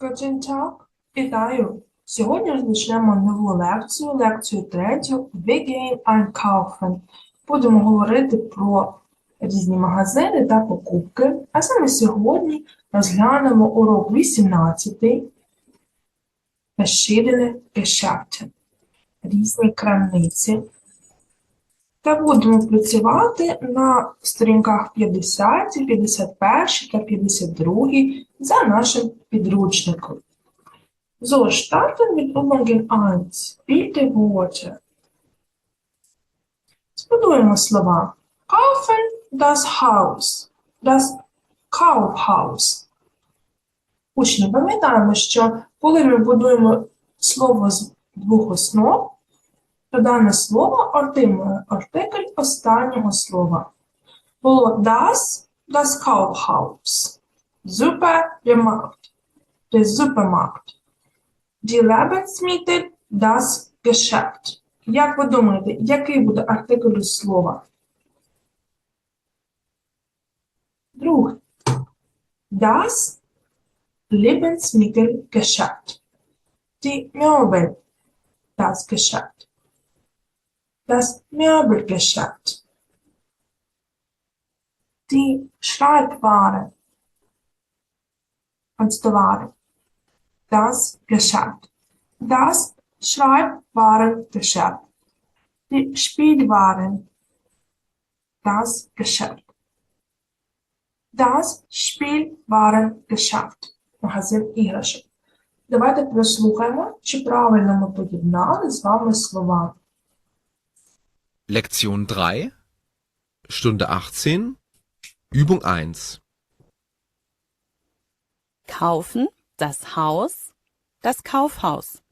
Guten вітаю! Сьогодні розпочнемо нову лекцію, лекцію третю Wir gehen einkaufen. Будемо говорити про різні магазини та покупки. А саме сьогодні розглянемо урок 18 Verschiedene Geschäfte. Різні крамниці. Та будемо працювати на сторінках 50, 51 та 52 за нашим підручником. So, starten mit Übungen 1. Bitte Worte. Збудуємо слова. Kaufen das Haus. Das Kaufhaus. Учні, пам'ятаємо, що коли ми будуємо слово з двох основ, то дане слово отримує артикль останнього слова. Було das, das Kaufhaus. Supermarkt, der Supermarkt. Die Lebensmittel, das Geschäft. Як ви думаєте, який буде артикль слова? Друге. Das Lebensmittelgeschäft. Die Möbel, das Geschäft. Das Möbelgeschäft. Die Schreibware, Kanzlei. Das Geschäft. Das Schreibwarengeschäft. Die Spielwaren. Das Geschäft. Das Spielwarengeschäft. Магазин іграшок. Давайте прослухаємо, чи правильно ми поєднали з вами слова. Lektion 3, Stunde 18, Übung 1. Kaufen, das Haus, das Kaufhaus.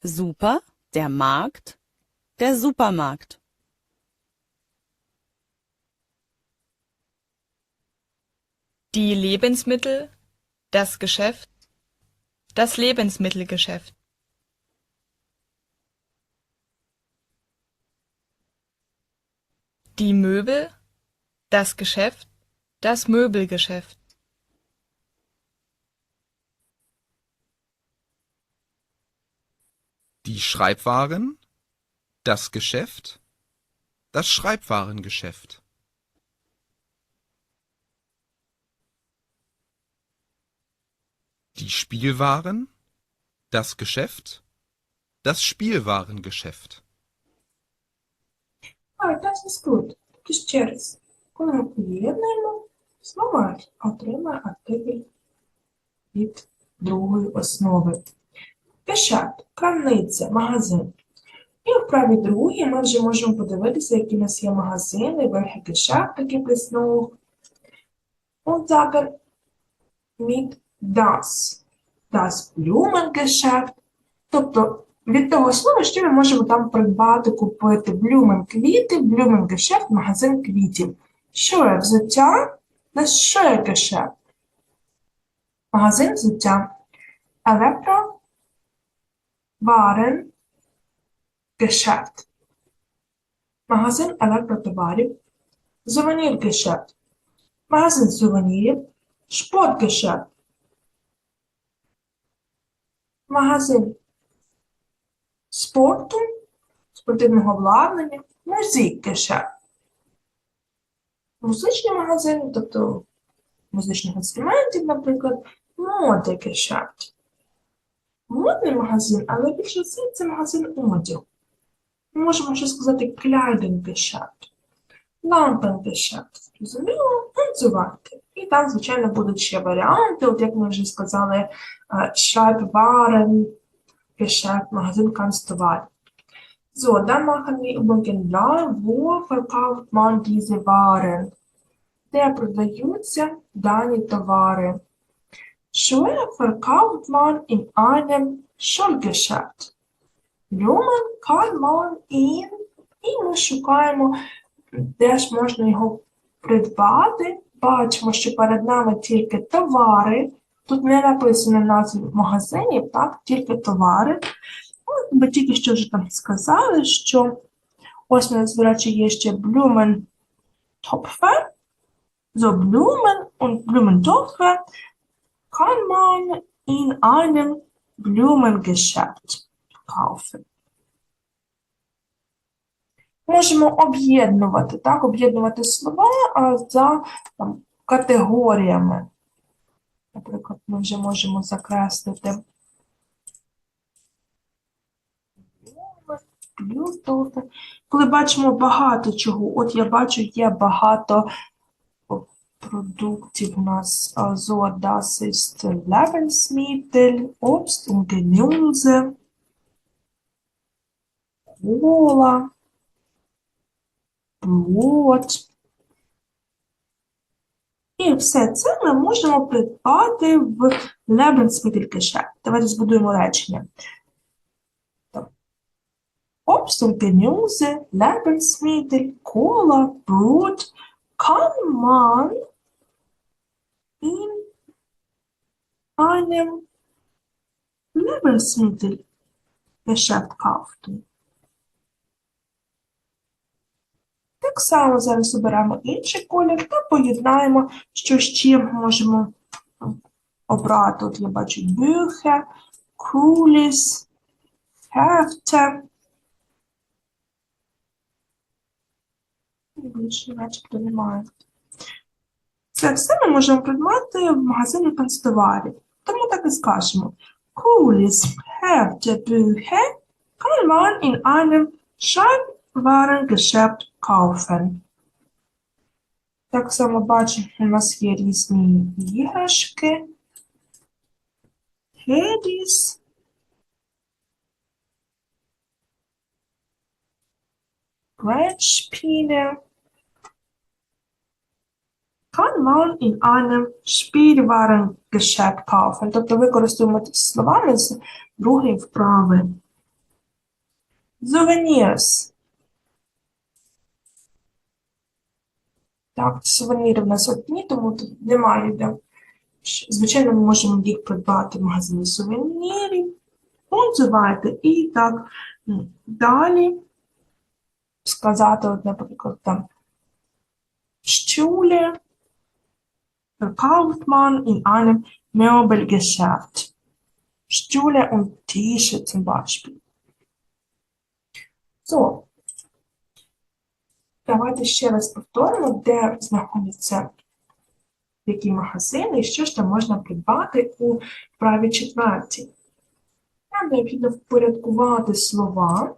Super, der Markt, der Supermarkt. Die Lebensmittel, das Geschäft, das Lebensmittelgeschäft. Die Möbel, das Geschäft, das Möbelgeschäft. Die Schreibwaren, das Geschäft, das Schreibwarengeschäft. Die Spielwaren, das Geschäft, das Spielwarengeschäft. А, das ist good. Тоді ще раз. Коли ми поєднуємо, слова отримає артикль від другої основи. Кешат, крамниця, магазин. І в правій другій ми вже можемо подивитися, які у нас є магазини, welche Geschäfte gibt es noch. Und sagen mit das. Das Blumengeschäft. Тобто від того слова, що ми можемо там придбати, купити блюмен квіти, блюменгешефт, магазин квітів. Що є взуття? Das Schuhgeschäft. Магазин взуття. Електро Waren Geschäft. Магазин електротоварів. Зувенір Сувеніргешефт. Магазин сувенірів. Шпорт Спортгешефт. Магазин спорту, спортивного обладнання, музикгешефт. Музичні магазини, тобто музичних інструментів, наприклад, модегешефт. Модний магазин, але більше все це магазин одягу. Ми можемо ще сказати кляйдингешефт, лампенгешефт. Зрозуміло? Танцювати. І там, звичайно, будуть ще варіанти, от як ми вже сказали, Schreibwaren, Geschäft, Magazin Kanzlei. So, dann machen wir blau. Wo verkauft man diese Waren? Де продаються дані товари? Schuhe verkauft man in einem Schulgeschäft. Blumen kann man in і ми шукаємо, де ж можна його придбати. Бачимо, що перед нами тільки товари. Тут не написано назв магазинів, так, тільки товари. Ну, Ми тільки що вже там сказали, що ось у нас, до речі, є ще Blumen Topfer, So Blumen und Blumentopfe kann man in einem Blumengeschäft kaufen. Можемо об'єднувати, так, об'єднувати слова за там, категоріями. Наприклад, ми вже можемо закреслити. Коли бачимо багато чого, от я бачу, є багато продуктів у нас. So, das ist Lebensmittel, Obst und Gemüse, Cola, І все це ми можемо придбати в Lebensmittelgeschäft. Давайте збудуємо речення. Lebensmittel, Cola, Brot kann man in einem Lebensmittelgeschäft kaufen. Так само зараз оберемо інший колір та поєднаємо, що ще можемо обрати. От я бачу Bücher, Kulis, Hefte. Більше начебто немає. Це все ми можемо придбати в магазині канцтоварів. Тому так і скажемо. Kulis, Hefte, Bücher kann man in einem Schreibwarengeschäft kaufen. Так само бачимо, у нас є різні іграшки. Хедіс. Brettspiele. Kann man in einem Spielwarengeschäft kaufen. Тобто використовуємо словами з другої вправи. Souvenirs. Так, сувеніри в нас одні, тому тут немає де. Звичайно, ми можемо їх придбати в магазині сувенірів. Називайте. І так далі сказати, от, наприклад, там Stühle verkauft man in einem Möbelgeschäft. Stühle und Tische zum Beispiel. So, Давайте ще раз повторимо, де знаходяться які магазини і що ж там можна придбати у вправі четвертій. Нам необхідно впорядкувати слова.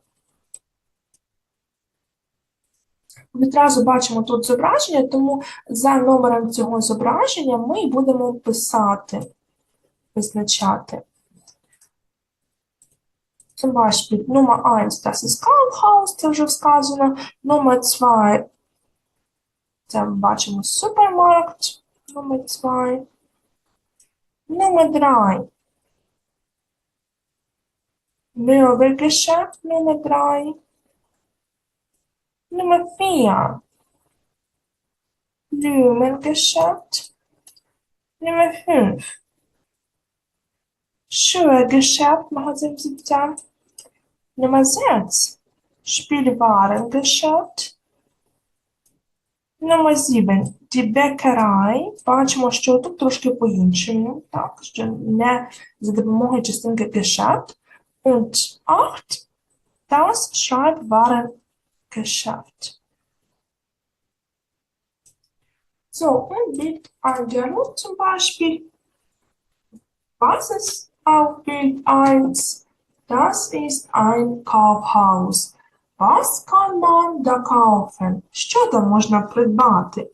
Відразу бачимо тут зображення, тому за номером цього зображення ми будемо писати, визначати. Zum Beispiel Nummer 1, das ist Kaufhaus, це вже сказано. Номер 2, це ми бачимо супермаркт. Номер 2. Номер 3. Möbelgeschäft Nummer 3. Nummer 4. Blumengeschäft. Nummer 5. Schuhgeschäft, Magazin 17. Nummer 6. Spielwarengeschäft. Номер 7. Die Bäckerei. Бачимо, що тут трошки по-іншому, так, що не за допомогою частинки Geschäft. Und 8. Das Schreibwarengeschäft. So, und Bild ein Dialog zum Beispiel. Was ist auf Bild 1? Das ist ein Kaufhaus. Was kann man da kaufen? Що там можна придбати?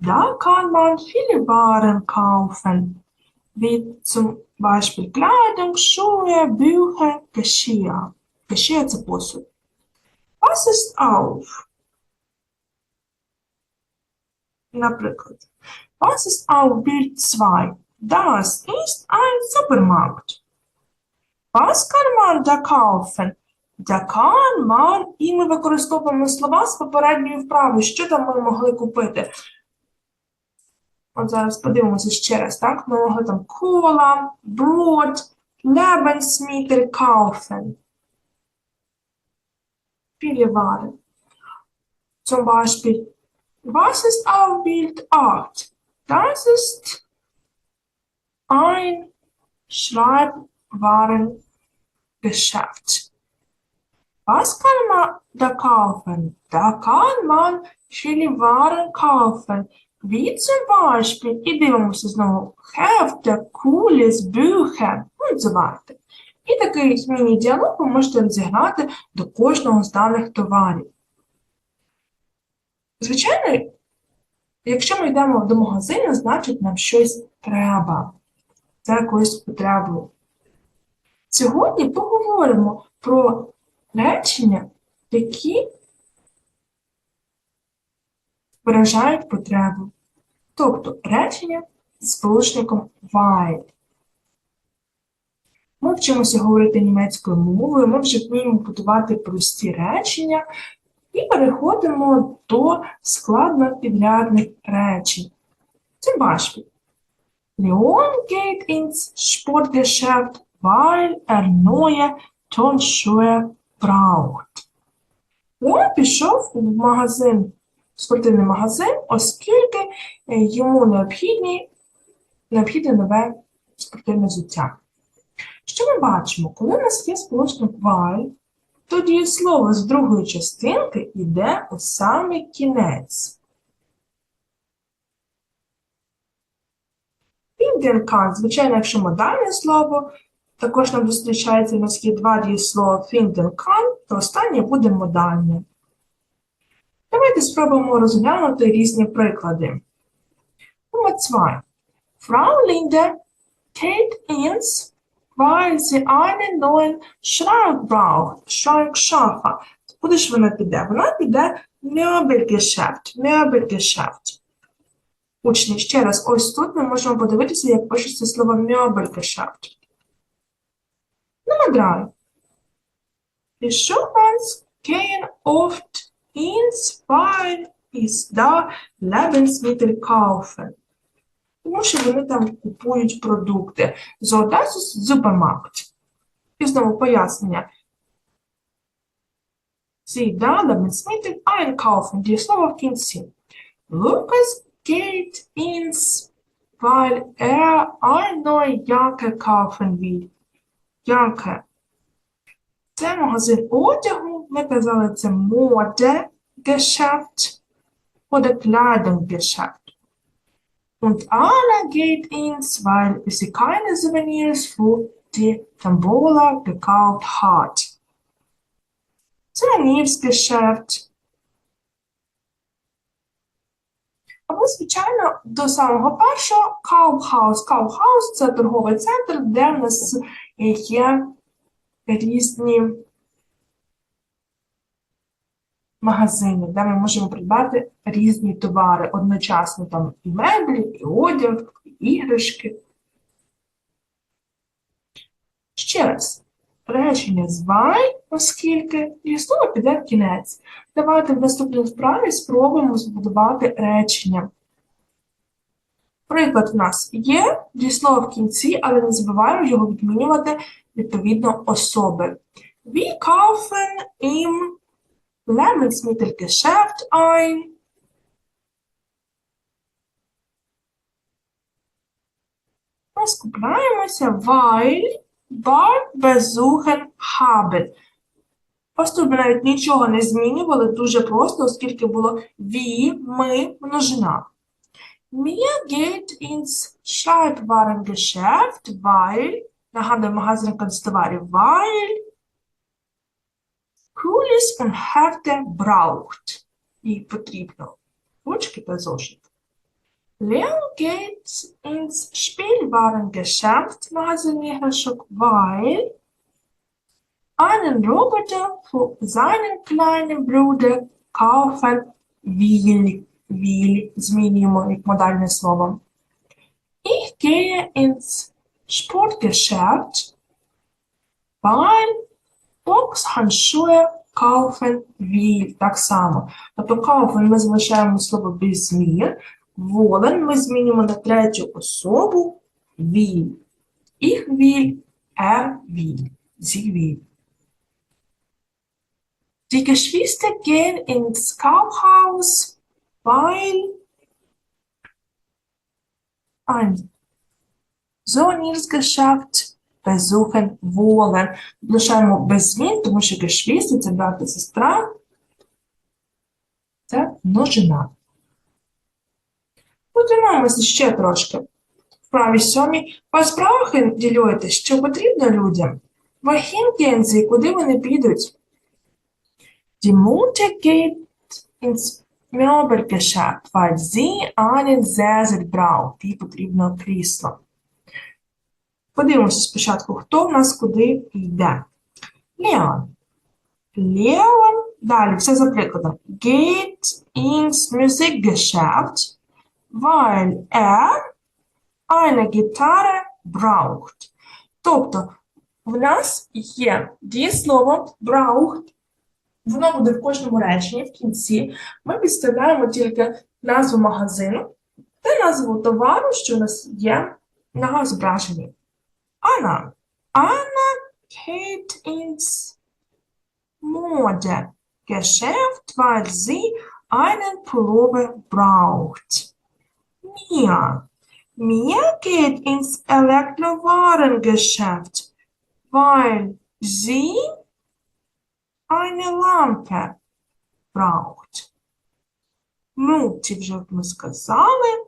Da kann man viele Waren kaufen, wie zum Beispiel Kleidung, Schuhe, Bücher, Geschirr. Geschirr це посуд. Was ist auf? Наприклад, was ist auf Bild 2? Das ist ein Supermarkt. Was kann man da kaufen? Da kann man, і ми використовуємо слова з попередньої вправи. Що там ми могли купити? От зараз подивимося ще раз, так? Ми могли там кола, брод, Lebensmittel kaufen. Waren. Zum Beispiel Was ist auf Bild 8? Das ist ein Schreibwarengeschäft. Was kann man da kaufen? Da kann man viele Waren kaufen, wie zum Beispiel, знову, Hefte, Kulis, Bücher і so weiter. І такий міні-діалог ви можете розігнати до кожного з даних товарів. Звичайно, якщо ми йдемо до магазину, значить нам щось треба. Це якоюсь потребу. Сьогодні поговоримо про речення, які виражають потребу. Тобто речення з сполучником while. Ми вчимося говорити німецькою мовою, ми вже вміємо будувати прості речення і переходимо до складнопідрядних речень. Zum Beispiel. Leon geht ins Sportgeschäft, weil er neue Turnschuhe braucht. Леон пішов в магазин, спортивний магазин, оскільки йому необхідні, необхідне нове спортивне взуття. Що ми бачимо? Коли у нас є сполучник while, то дієслово з другої частинки йде у самий кінець. Finden звичайно, якщо модальне слово, також нам зустрічається у нас є два дієслова kann, то останнє буде модальне. Давайте спробуємо розглянути різні приклади. Номер 2. Frau Linde geht ins, weil sie einen neuen Schrank braucht. Schrank шафа. Куди ж вона піде? Вона піде в Möbelgeschäft. Möbelgeschäft. Учні, ще раз, ось тут ми можемо подивитися, як пишеться слово Möbelgeschäft. Nummer 3. Die Schuhmanns gehen oft ins, weil is da Lebensmittel kaufen. Тому що вони там купують продукти. So, das ist Supermarkt. І знову пояснення. Sie da Lebensmittel einkaufen. Дієслово в кінці. Lukas geht ins, weil er eine neue Jacke kaufen will. Jacke. Це магазин одягу. Ми казали, це Modegeschäft oder Kleidungsgeschäft. Und Anna geht ins, weil sie keine Souvenirs für die Tambola gekauft hat. Souvenirsgeschäft. Або, звичайно, до самого першого Kaufhaus. Kaufhaus – це торговий центр, де в нас є різні магазини, де ми можемо придбати різні товари одночасно, там і меблі, і одяг, і іграшки. Ще раз, речення з «вай», оскільки і слово піде в кінець. Давайте в наступній вправі спробуємо збудувати речення. Приклад у нас є дієслово в кінці, але не забуваємо його відмінювати відповідно особи. Wir kaufen im Lebensmittelgeschäft ein. Ми скупляємося, weil bar besuchen haben. Ось тут навіть нічого не змінювали, дуже просто, оскільки було wie, ми, множина. Mir geht ins Schreibwarengeschäft, weil, нагадую, магазин канцтоварів, weil Kulis und Hefte braucht. І потрібно. Ручки та зошит. Leo geht ins Spielwarengeschäft, магазин іграшок, weil einen Roboter für seinen kleinen Bruder kaufen will. Will змінюємо як модальне слово. Ich gehe ins Sportgeschäft, weil Boxhandschuhe kaufen will. Так само. Тобто kaufen ми залишаємо слово без змін. Wollen ми змінюємо на третю особу will. Ich will, er will, sie. Die Geschwister gehen ins Kaufhaus, weil ein Sohnesgeschäft besuchen wollen. Лишаємо без змін, тому що Geschwister – це брат і сестра. Це множина. Подивимося ще трошки. В правій сьомій посправки ділюєте, що потрібно людям. Gehen sie? Куди вони підуть? Die Mutter geht ins Möbelgeschäft, weil sie einen Sessel braucht. Їй потрібно крісло. Подивимося спочатку, хто в нас куди йде. Леон. Леон, далі, все за прикладом. Geht ins Musikgeschäft, weil er eine Gitarre braucht. Тобто, в нас є дієслово braucht, воно буде в кожному реченні в кінці. Ми підставляємо тільки назву магазину та назву товару, що у нас є на зображенні. Anna. Anna geht ins Modegeschäft, weil sie einen Pullover braucht. Mia. Mia geht ins Elektrowarengeschäft, weil sie eine Lampe braucht. Ну, ці вже ми сказали.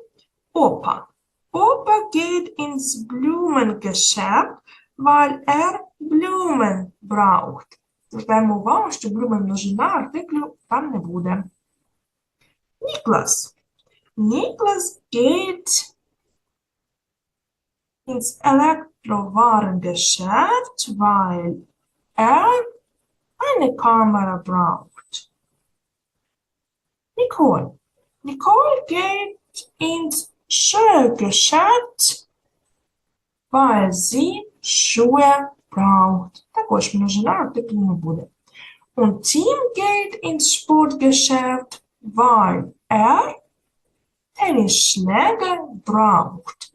Опа. Opa geht ins Blumengeschäft, weil er Blumen braucht. Звертаємо увагу, що Blumen множина, артиклю там не буде. Niklas. Niklas geht ins Elektrowarengeschäft, weil er eine Kamera braucht. Nicole. Nicole geht ins Schuhgeschäft, weil sie Schuhe braucht. Також множина артиклю не буде. Und Tim geht ins Sportgeschäft, weil er Tennisschläger braucht.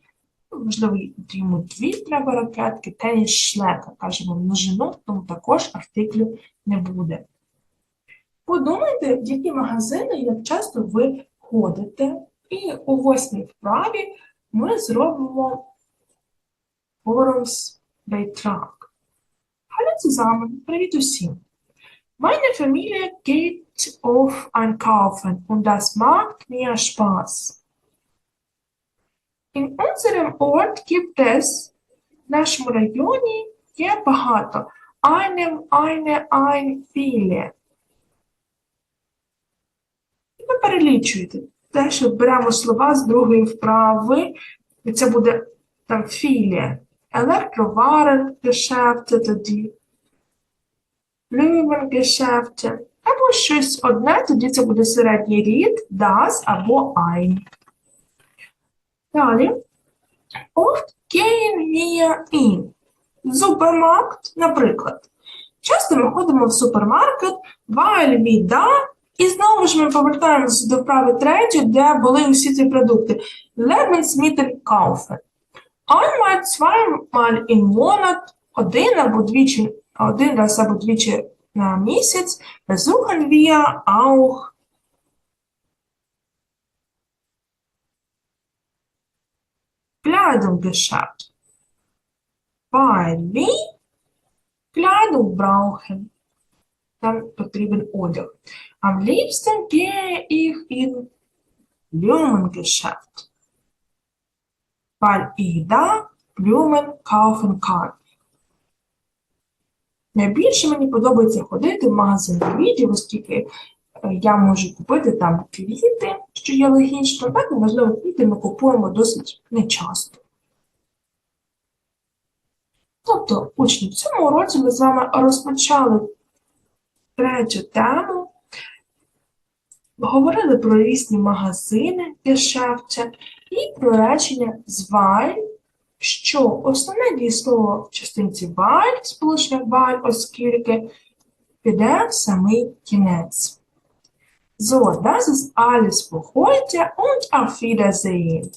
Можливо, йому дві треба ракетки, теніс-шлека. Кажемо множину, тому також артиклю не буде. Подумайте, в які магазини, як часто ви ходите, і у восьмій вправі ми зробимо Forumsbeitrag. Hallo zusammen, привіт усім. Meine Familie geht auf einkaufen und das macht mir Spaß. In unserem Ort gibt в нашому районі є багато. Eine, eine, ein, viele. І ви перелічуєте. Те, що беремо слова з другої вправи, і це буде там філія. Електроварен-гешефте тоді. Блюмен-гешефте. Або щось одне, тоді це буде середній рід, das або ein. Далі. Oft gehen wir in. Супермаркт, наприклад. Часто ми ходимо в супермаркет, weil wir da, і знову ж ми повертаємося до вправи третьої, де були усі ці продукти. Lebensmittel kaufen. Einmal, zweimal im Monat, один або двічі, один раз або двічі на місяць, besuchen wir auch Kleidungsgeschäft. Weil wir Kleidung brauchen. Нам потрібен одяг. Am liebsten gehe ich in Blumengeschäft. Weil ich da Blumen kaufen kann. Найбільше мені подобається ходити в магазин квітів, оскільки е, я можу купити там квіти, що є логічно, так і можливо квіти ми купуємо досить нечасто. Тобто, учні, в цьому уроці ми з вами розпочали третю тему, говорили про різні магазини гешефте і про речення «зваль», що основне дієслово в частинці «валь», сполучник «валь», оскільки піде в самий кінець. So, das ist alles für heute und auf Wiedersehen.